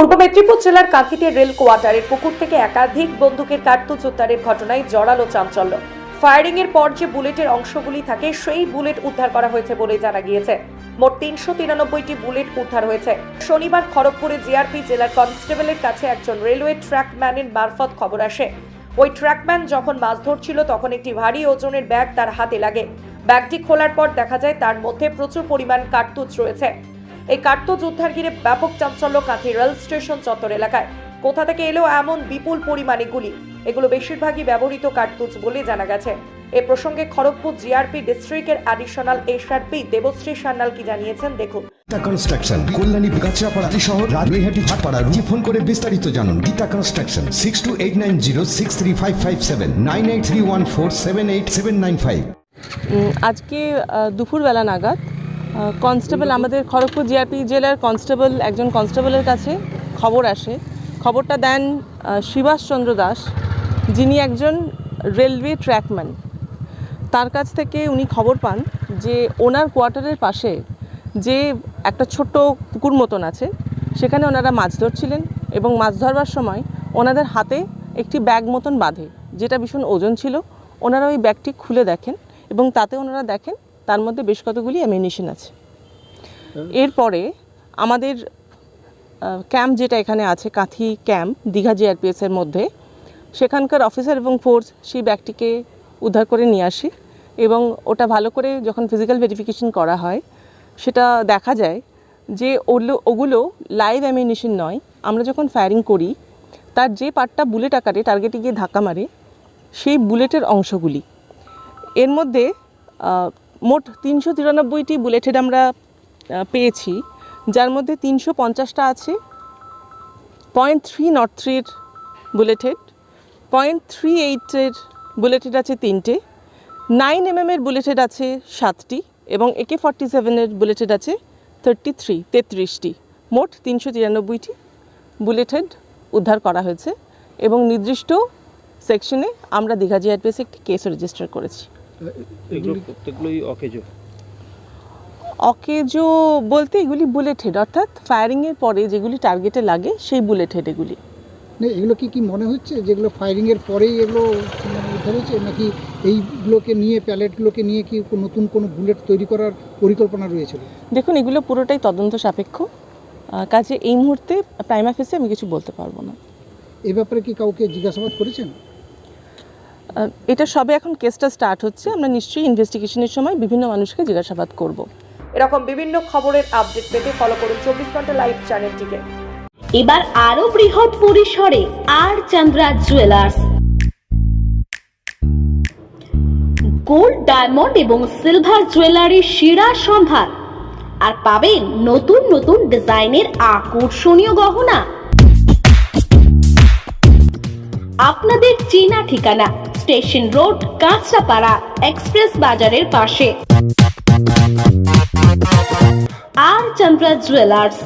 পূর্ব মেদিনীপুর জেলার কাঁথিতে রেল কোয়ার্টারের পুকুর থেকে একাধিক বন্দুকের কার্তুজ উদ্ধারের ঘটনায় জড়ালো চাঞ্চল্য। ফায়ারিং এর পর যে বুলেটের অংশগুলি থাকে, সেই বুলেট উদ্ধার করা হয়েছে বলে জানা গিয়েছে। মোট তিনশো তিরানব্বইটি বুলেট উদ্ধার হয়েছে। শনিবার খড়গপুরে জিআরপি জেলার কনস্টেবলের কাছে একজন রেলওয়ে ট্র্যাকম্যানের মারফত খবর আসে। ওই ট্র্যাকম্যান যখন মাছ ধরছিল, তখন একটি ভারী ওজনের ব্যাগ তার হাতে লাগে। ব্যাগটি খোলার পর দেখা যায়, তার মধ্যে প্রচুর পরিমাণ কার্তুজ রয়েছে। এই কার্তুজ উদ্ধার ঘিরে ব্যাপক চাঞ্চল্য কাঁথি রেল স্টেশন চত্বর এলাকায়। কোথা থেকে এলো এমন বিপুল পরিমাণে গুলি? এগুলো বেশিরভাগই ব্যবহৃত কার্তুজ বলে জানা গেছে। এ প্রসঙ্গে খড়গপুর জিআরপি ডিস্ট্রিক্টের অ্যাডিশনাল এসআরপি দেবশ্রী সান্যাল কি জানিয়েছেন? দেখুন। গীতা কনস্ট্রাকশন কল্যাণী গাছড়াপাড়া শহর রাজবিহাটি হাটপাড়া রুজি ফোন করে বিস্তারিত জানুন। Geeta construction six two eight nine zero six three five five seven nine eight three one four seven eight seven nine five আজকে দুপুরবেলা নাগাদ কনস্টেবল, আমাদের খড়গপুর জিআরপি জেলার কনস্টেবল, একজন কনস্টেবলের কাছে খবর আসে। খবরটা দেন শিবাসচন্দ্র দাস, যিনি একজন রেলওয়ে ট্র্যাকম্যান। তার কাছ থেকে উনি খবর পান যে, ওনার কোয়ার্টারের পাশে যে একটা ছোট্ট পুকুর মতন আছে, সেখানে ওনারা মাছ ধরছিলেন এবং মাছ ধরবার সময় ওনাদের হাতে একটি ব্যাগ মতন বাঁধে, যেটা ভীষণ ওজন ছিল। ওনারা ওই ব্যাগটি খুলে দেখেন এবং তাতে ওনারা দেখেন তার মধ্যে বেশ কতগুলি অ্যামিনিশন আছে। এরপরে আমাদের ক্যাম্প যেটা এখানে আছে কাঁথি ক্যাম্প দীঘা জিআরপিএস এর মধ্যে সেখানকার অফিসার এবং ফোর্স সেই ব্যাগটিকে উদ্ধার করে নিয়ে আসে এবং ওটা ভালো করে যখন ফিজিক্যাল ভেরিফিকেশন করা হয় সেটা দেখা যায় যে ওগুলো ওগুলো লাইভ অ্যামিনিশন নয়। আমরা যখন ফায়ারিং করি তার যে পার্টটা বুলেট আকারে টার্গেটে গিয়ে ধাক্কা মারে সেই বুলেটের অংশগুলি। এর মধ্যে মোট তিনশো তিরানব্বইটি বুলেটেড আমরা পেয়েছি। যার মধ্যে তিনশো পঞ্চাশটা আছে। পয়েন্ট থ্রি নট থ্রির বুলেটেড পয়েন্ট থ্রি এইটের বুলেটেড আছে তিনটে নাইন এমএমের বুলেটেড আছে সাতটি, এবং একে ফর্টি সেভেনের বুলেটেড আছে থার্টি থ্রি তেত্রিশটি। মোট তিনশো তিরানব্বইটি বুলেটেড উদ্ধার করা হয়েছে, এবং নির্দিষ্ট সেকশনে আমরা দীঘা জিআরপিএস একটি কেসও রেজিস্টার করেছি। এগুলো প্রত্যেকগুলোই অকেজো। অকেজো বলতে এগুলি বুলেট হেড অর্থাৎ ফায়ারিংয়ের পরে যেগুলি টার্গেটে লাগে সেই বুলেট হেড এগুলি। না এগুলো কি কি মনে হচ্ছে যেগুলো ফায়ারিংয়ের পরেই এগুলো ধরেছে নাকি এইগুলোকে নিয়ে প্যালেটগুলোকে নিয়ে কি নতুন কোনো বুলেট তৈরি করার পরিকল্পনা রয়েছিল দেখুন এগুলো পুরোটাই তদন্ত সাপেক্ষ। কাজে এই মুহূর্তে প্রাইমা ফেসে আমি কিছু বলতে পারব না। এ ব্যাপারে কি কাউকে জিজ্ঞাসাবাদ করেছেন? এটা সবে এখন কেসটা স্টার্ট হচ্ছে। আমরা নিশ্চয়ই ইনভেস্টিগেশনের সময় বিভিন্ন মানুষকে জিজ্ঞাসাবাদ করব। এরকম বিভিন্ন খবরের আপডেট পেতে ফলো করুন চব্বিশ ঘণ্টা লাইভ চ্যানেলটিকে এবার আরও বৃহৎ পরিসরে R Chandra jewellers gold diamond এবং সিলভার জুয়েলারির সেরা সম্ভার আর পাবেন নতুন নতুন ডিজাইনের আকর্ষণীয় গহনা। আপনাদের চেনা ঠিকানা স্টেশন রোড কাঁচরাপাড়া এক্সপ্রেস বাজারের পাশে। R Chandra jewellers.